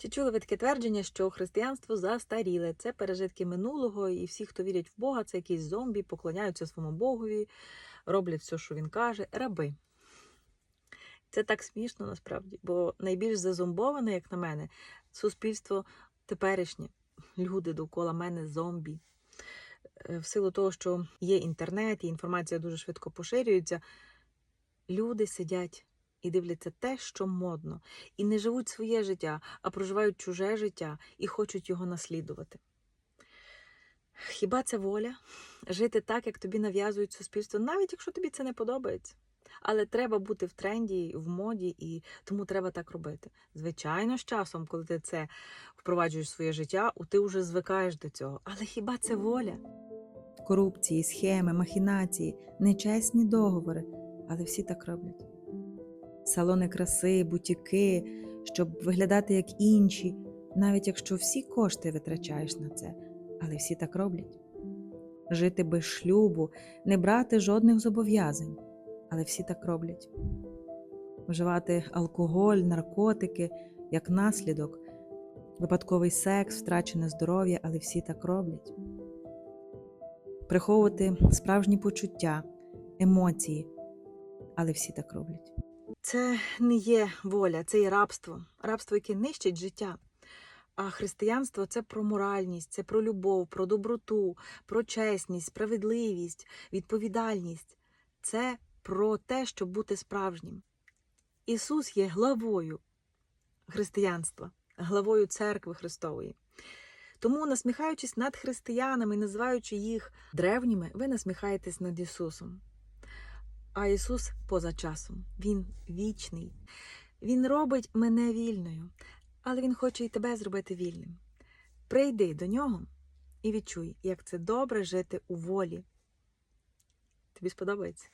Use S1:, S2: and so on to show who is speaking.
S1: Чи чули ви таке твердження, що християнство застаріле? Це пережитки минулого, і всі, хто вірять в Бога, це якісь зомбі, поклоняються своєму Богові, роблять все, що він каже, раби. Це так смішно насправді, бо найбільш зазомбоване, як на мене, суспільство теперішнє. Люди довкола мене зомбі. Е, В силу того, що є інтернет і інформація дуже швидко поширюється, люди сидять і дивляться те, що модно, і не живуть своє життя, а проживають чуже життя і хочуть його наслідувати. Хіба це воля? Жити так, як тобі нав'язують суспільство, навіть якщо тобі це не подобається. Але треба бути в тренді, в моді, і тому треба так робити. Звичайно, з часом, коли ти це впроваджуєш в своє життя, ти вже звикаєш до цього. Але хіба це воля? Корупції, схеми, махінації, нечесні договори, але всі так роблять. Салони краси, бутіки, щоб виглядати як інші, навіть якщо всі кошти витрачаєш на це, але всі так роблять. Жити без шлюбу, не брати жодних зобов'язань, але всі так роблять. Вживати алкоголь, наркотики як наслідок, випадковий секс, втрачене здоров'я, але всі так роблять. Приховувати справжні почуття, емоції, але всі так роблять. Це не є воля, це є рабство. Рабство, яке нищить життя. А християнство це про моральність, це про любов, про доброту, про чесність, справедливість, відповідальність. Це про те, щоб бути справжнім. Ісус є главою християнства, главою церкви Христової. Тому, насміхаючись над християнами, називаючи їх древніми, ви насміхаєтесь над Ісусом. А Ісус поза часом, Він вічний. Він робить мене вільною, але Він хоче і тебе зробити вільним. Прийди до нього і відчуй, як це добре жити у волі. Тобі сподобається?